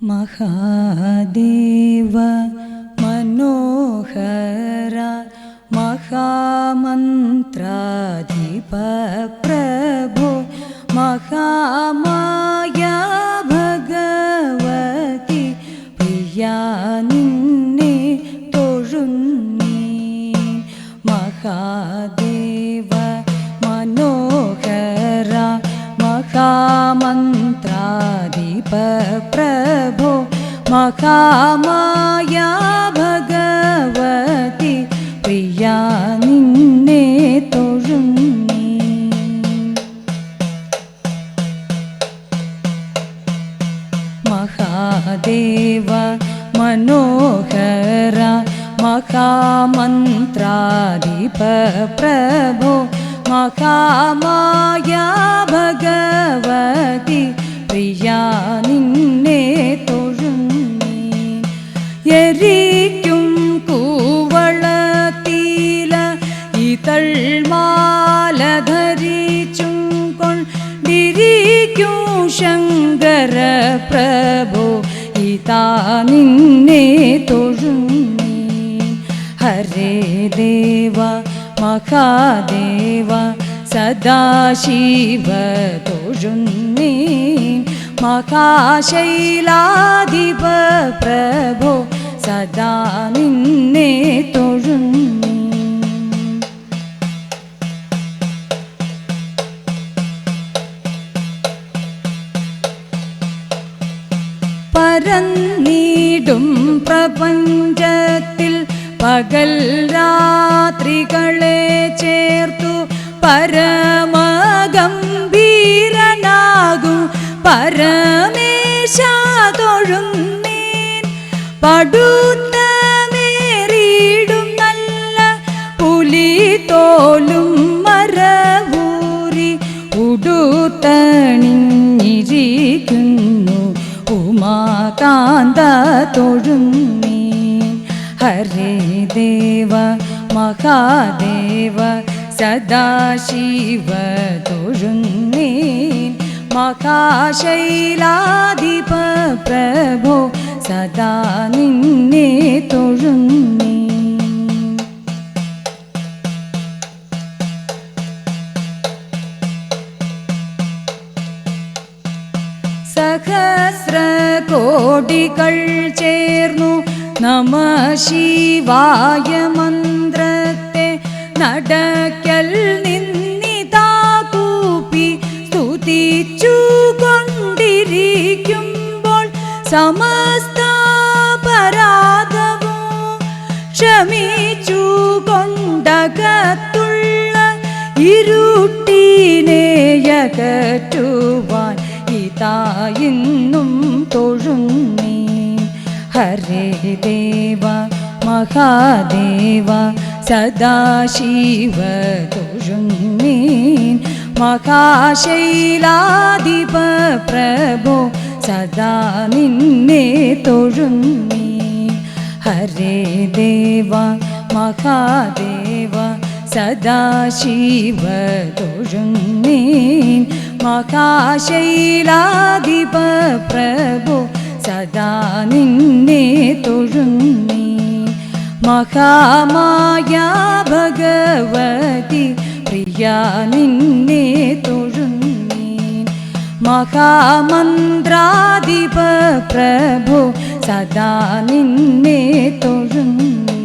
മഹാദേവ മനോഹര മഹാമന്ത്രാധിപ പ്രഭോ മഹാമായ ഭഗവതി പ്രിയ നിന്നെ തൊഴുന്നീ മഹാദേവ मकामाया भगवति प्रिया प्रियानि नेतुरि महादेवा मनोहरा मकामन्त्राधिपप्रभो महामाया भगव എരിക്കും കൂവളത്തീല ഇതൾമാല ധരിച്ചും കൊണ്ടിരിക്കും ശങ്കര പ്രഭു ഇതാ നിന്നെ തൊഴുന്നീ ഹരേ ദേവ മഹാദേവ സദാശിവ തൊഴുന്നീ മഹാശൈലാധിപ പ്രഭോ സദാ നിന്നെ തൊഴുന്നു. പരന്നീടും പ്രപഞ്ചത്തിൽ പകൽ രാത്രികളെ ചേർത്തു പരമഗംഭീരനാകും. പരമേശാ പടുത്ത മേറിയിടും നല്ല പുലി തോലും മറവൂരി ഉടുത്തണിഞ്ഞിരിക്കുന്നു. ഉമാകാന്ത തൊഴുന്നീ ഹരേ ദേവ മഹാദേവ സദാശിവ തൊഴുന്നീ മഹാശൈലാധിപ പ്രഭോ സദാ നിന്നെ തൊഴുന്നി. സഹസ്ര കോടികൾ ചേർന്നു നമ ശിവായ മന്ത്രത്തെ നടക്കൽ നിന്നിതാ കൂപ്പി സ്തുതിച്ചു കൊണ്ടിരിക്കുമ്പോൾ സമസ്ത പരാതവും ക്ഷമിച്ചു കൊണ്ടകത്തുള്ള ഇരുട്ടിനെയകറ്റുവാൻ ഇതായിന്നും തൊഴുന്നേ. ഹരേ ദേവ മഹാദേവ സദാശിവ തൊഴുന്നീ. മഹാശൈലാധിപ പ്രഭോ സദാ നിന്നെ തൊഴുന്നീ. ഹരേ ദേവ മഹാദേവ സദാശിവ തൊഴുങ്ങീൻ മഹാശൈലാധിപ പ്രഭു സദാ നിന്നെ തൊഴുങ്ങീ മഹാമായ ഭഗവതി പ്രിയ നിന്നെ തൊഴുന്നീ മഹാമന്ത്രാധിപ പ്രഭു സദാ നിന്നെ തൊഴുന്നു.